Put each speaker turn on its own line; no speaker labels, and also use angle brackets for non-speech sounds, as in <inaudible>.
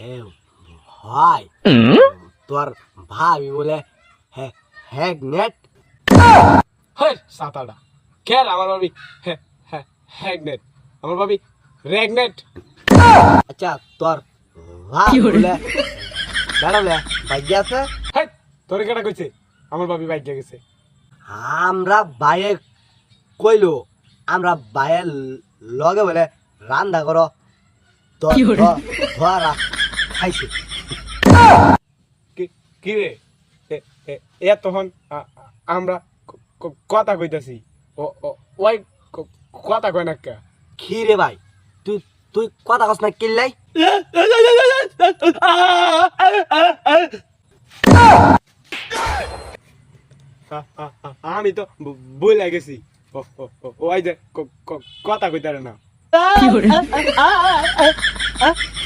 এ ভাই। তোর ভাবি বলে হ্যাঁ নেট।
হ্যাঁ সাতাটা খের আমার ভাবি? হ্যাঁ হ্যাগনেট আমার ভাবি রেগনেট
আচ্ছা তোর ভাই বলে দাঁড়ালে ভাগ্য আছে?
হ্যাঁ তোর কেটা কইছে? আমার ভাবি বাইক গেছে।
আমরা বাইয়ে কইলো আমরা বাইয়ের লগে বলে রান্না করো। ধরা। খাইছে।
কি কি রে? এ- তখন আমরা কথা কইতাছি। ও ও- ওই কথা কয় না কি?
রে ভাই? তুই তুই কথা কস না কিল্লাই?
আ- আ- আ- আমি তো বই গেছি। ও ও- ও- ওই যে কথা কইতারে না। <laughs>